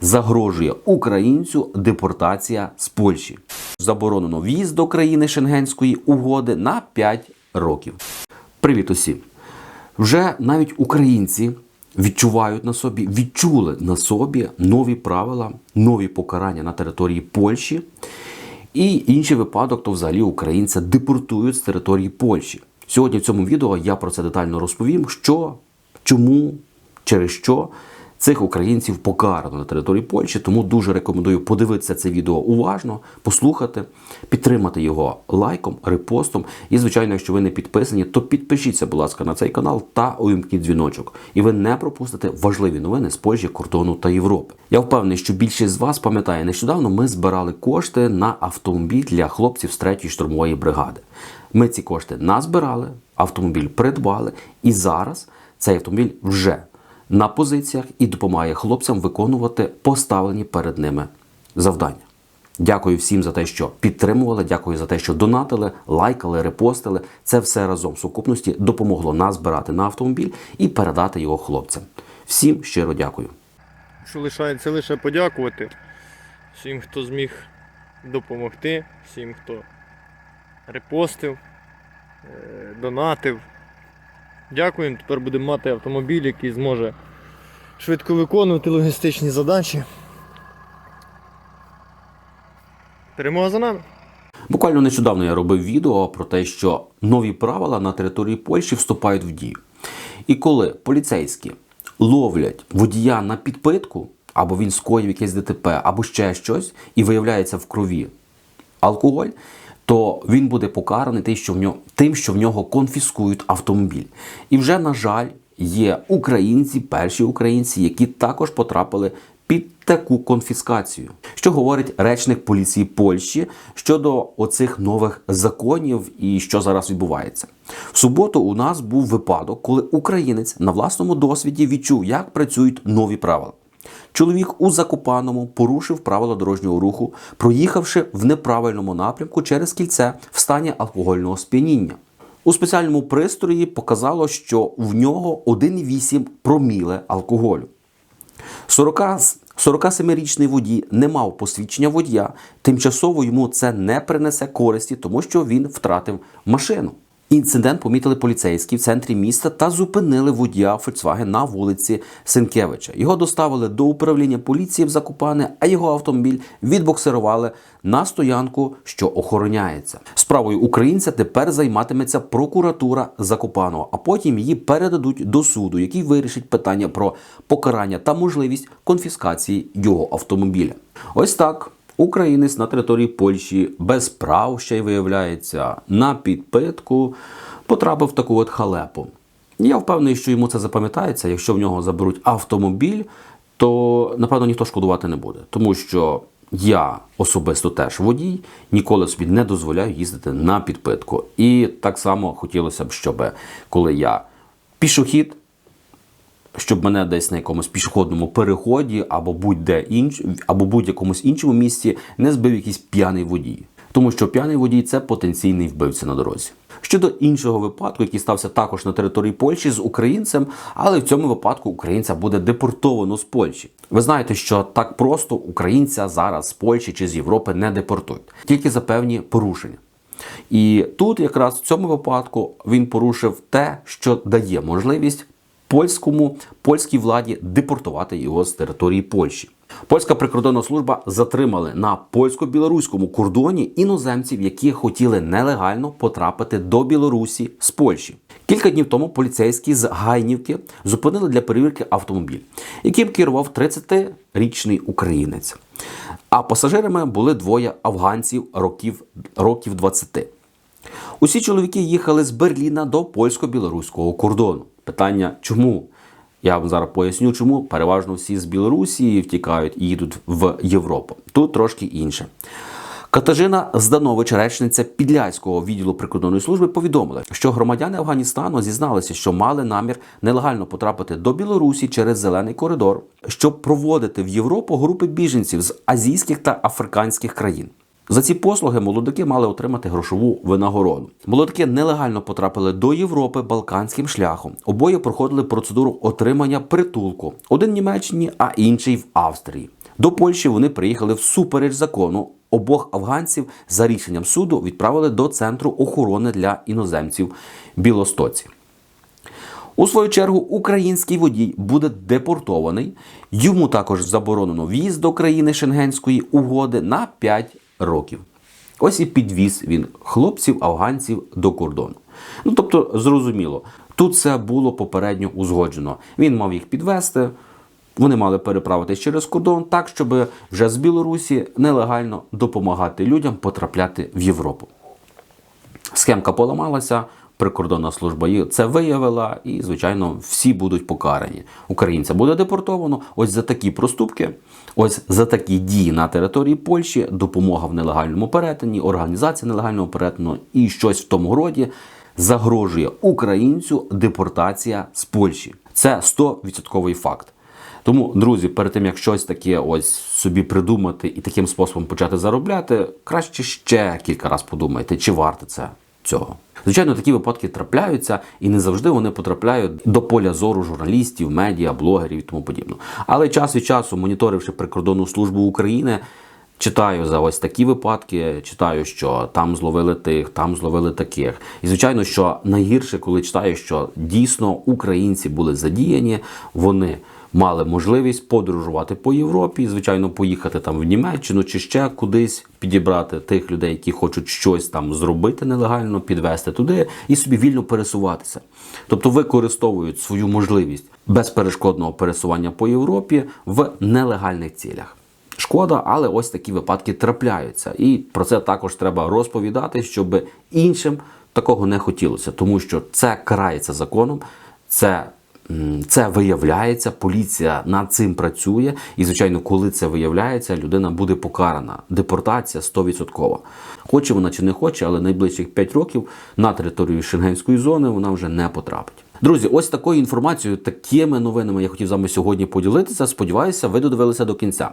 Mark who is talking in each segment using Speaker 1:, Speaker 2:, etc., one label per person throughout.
Speaker 1: загрожує українцю депортація з Польщі. Заборонено в'їзд до країни Шенгенської угоди на 5 років. Привіт усім! Вже навіть українці відчувають на собі, відчули на собі нові правила, нові покарання на території Польщі. І інший випадок, то взагалі українця депортують з території Польщі. Сьогодні в цьому відео я про це детально розповім, що, чому, через що цих українців покарано на території Польщі. Тому дуже рекомендую подивитися це відео уважно, послухати, підтримати його лайком, репостом. І, звичайно, якщо ви не підписані, то підпишіться, будь ласка, на цей канал та увімкніть дзвіночок. І ви не пропустите важливі новини з Польщі, кордону та Європи. Я впевнений, що більшість з вас пам'ятає, нещодавно ми збирали кошти на автомобіль для хлопців з 3-ї штурмової бригади. Ми ці кошти назбирали, автомобіль придбали, і зараз цей автомобіль вже на позиціях і допомагає хлопцям виконувати поставлені перед ними завдання. Дякую всім за те, що підтримували. Дякую за те, що донатили, лайкали, репостили. Це все разом в сукупності допомогло нас збирати на автомобіль і передати його хлопцям. Всім щиро дякую.
Speaker 2: Що лишається лише подякувати всім, хто зміг допомогти, всім, хто репостив, е, донатив. Дякуємо. Тепер будемо мати автомобіль, який зможе швидко виконувати логістичні задачі. Перемога за нами.
Speaker 1: Буквально нещодавно я робив відео про те, що нові правила на території Польщі вступають в дію. І коли поліцейські ловлять водія на підпитку, або він скоїв якесь ДТП, або ще щось, і виявляється в крові алкоголь, то він буде покараний тим, що в нього, тим, що в нього конфіскують автомобіль. І вже, на жаль, є українці, перші українці, які також потрапили під таку конфіскацію. Що говорить речник поліції Польщі щодо оцих нових законів і що зараз відбувається? В суботу у нас був випадок, коли українець на власному досвіді відчув, як працюють нові правила. Чоловік у Закопаному порушив правила дорожнього руху, проїхавши в неправильному напрямку через кільце в стані алкогольного сп'яніння. У спеціальному пристрої показало, що в нього 1,8 проміле алкоголю. 40 47-річний водій не мав посвідчення водія, тимчасово йому це не принесе користі, тому що він втратив машину. Інцидент помітили поліцейські в центрі міста та зупинили водія Volkswagen на вулиці Сенкевича. Його доставили до управління поліції в Закупане, а його автомобіль відбоксирували на стоянку, що охороняється. Справою українця тепер займатиметься прокуратура Закупаного, а потім її передадуть до суду, який вирішить питання про покарання та можливість конфіскації його автомобіля. Ось так. Українець на території Польщі без прав ще й виявляється на підпитку потрапив в таку от халепу. Я впевнений, що йому це запам'ятається. Якщо в нього заберуть автомобіль, то напевно ніхто шкодувати не буде, тому що я особисто теж водій, ніколи собі не дозволяю їздити на підпитку. І так само хотілося б, щоб коли я пішохід щоб мене десь на якомусь пішохідному переході або будь-де інш, або будь-якомусь іншому місці не збив якийсь п'яний водій. Тому що п'яний водій це потенційний вбивця на дорозі. Щодо іншого випадку, який стався також на території Польщі з українцем, але в цьому випадку українця буде депортовано з Польщі. Ви знаєте, що так просто українця зараз з Польщі чи з Європи не депортують, тільки за певні порушення. І тут, якраз в цьому випадку, він порушив те, що дає можливість польському польській владі депортувати його з території Польщі. Польська прикордонна служба затримали на польсько-білоруському кордоні іноземців, які хотіли нелегально потрапити до Білорусі з Польщі. Кілька днів тому поліцейські з Гайнівки зупинили для перевірки автомобіль, яким керував 30-річний українець. А пасажирами були двоє афганців років, років 20. Усі чоловіки їхали з Берліна до польсько-білоруського кордону. Питання чому? Я вам зараз поясню, чому переважно всі з Білорусі втікають і їдуть в Європу. Тут трошки інше. Катажина Зданович, речниця Підляського відділу прикордонної служби, повідомила, що громадяни Афганістану зізналися, що мали намір нелегально потрапити до Білорусі через зелений коридор, щоб проводити в Європу групи біженців з азійських та африканських країн. За ці послуги молодики мали отримати грошову винагороду. Молодики нелегально потрапили до Європи балканським шляхом. Обоє проходили процедуру отримання притулку: один в Німеччині, а інший в Австрії. До Польщі вони приїхали всупереч закону. Обох афганців за рішенням суду відправили до центру охорони для іноземців Білостоці. У свою чергу український водій буде депортований. Йому також заборонено в'їзд до країни Шенгенської угоди на 5 років. Ось і підвіз він хлопців, афганців до кордону. Ну тобто, зрозуміло, тут це було попередньо узгоджено. Він мав їх підвести. Вони мали переправитись через кордон так, щоб вже з Білорусі нелегально допомагати людям потрапляти в Європу. Схемка поламалася, прикордонна служба це виявила, і, звичайно, всі будуть покарані. Українця буде депортовано. Ось за такі проступки, ось за такі дії на території Польщі, допомога в нелегальному перетині, організація нелегального перетину і щось в тому роді загрожує українцю депортація з Польщі. Це 100% факт. Тому, друзі, перед тим як щось таке ось собі придумати і таким способом почати заробляти, краще ще кілька разів подумайте, чи варто це цього. Звичайно, такі випадки трапляються, і не завжди вони потрапляють до поля зору журналістів, медіа, блогерів і тому подібне. Але час від часу, моніторивши прикордонну службу України, Читаю за ось такі випадки, читаю, що там зловили тих, там зловили таких. І звичайно, що найгірше, коли читаю, що дійсно українці були задіяні, вони мали можливість подорожувати по Європі, звичайно, поїхати там в Німеччину чи ще кудись підібрати тих людей, які хочуть щось там зробити нелегально, підвести туди і собі вільно пересуватися. Тобто використовують свою можливість безперешкодного пересування по Європі в нелегальних цілях. Шкода, але ось такі випадки трапляються. І про це також треба розповідати, щоб іншим такого не хотілося, тому що це карається законом, це, це виявляється, поліція над цим працює. І, звичайно, коли це виявляється, людина буде покарана. Депортація 100%. Хоче вона чи не хоче, але найближчих 5 років на територію Шенгенської зони вона вже не потрапить. Друзі, ось такою інформацією, такими новинами я хотів з вами сьогодні поділитися. Сподіваюся, ви додивилися до кінця.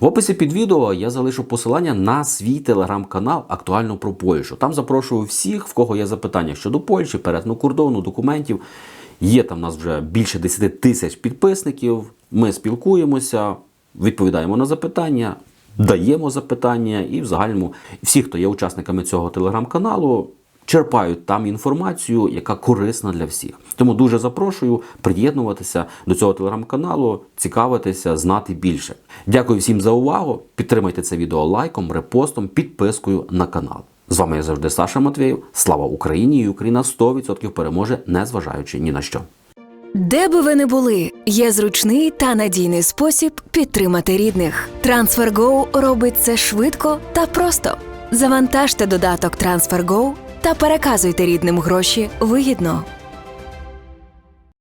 Speaker 1: В описі під відео я залишу посилання на свій телеграм-канал Актуально про Польщу. Там запрошую всіх, в кого є запитання щодо Польщі, перетину кордону, документів. Є там у нас вже більше 10 тисяч підписників. Ми спілкуємося, відповідаємо на запитання. Даємо запитання, і в загальному всі, хто є учасниками цього телеграм-каналу, черпають там інформацію, яка корисна для всіх. Тому дуже запрошую приєднуватися до цього телеграм-каналу, цікавитися, знати більше. Дякую всім за увагу. Підтримайте це відео лайком, репостом, підпискою на канал. З вами я завжди Саша Матвєєв. Слава Україні! І Україна 100% переможе, незважаючи ні на що.
Speaker 3: Де би ви не були, є зручний та надійний спосіб підтримати рідних. TransferGo робить це швидко та просто. Завантажте додаток TransferGo та переказуйте рідним гроші вигідно.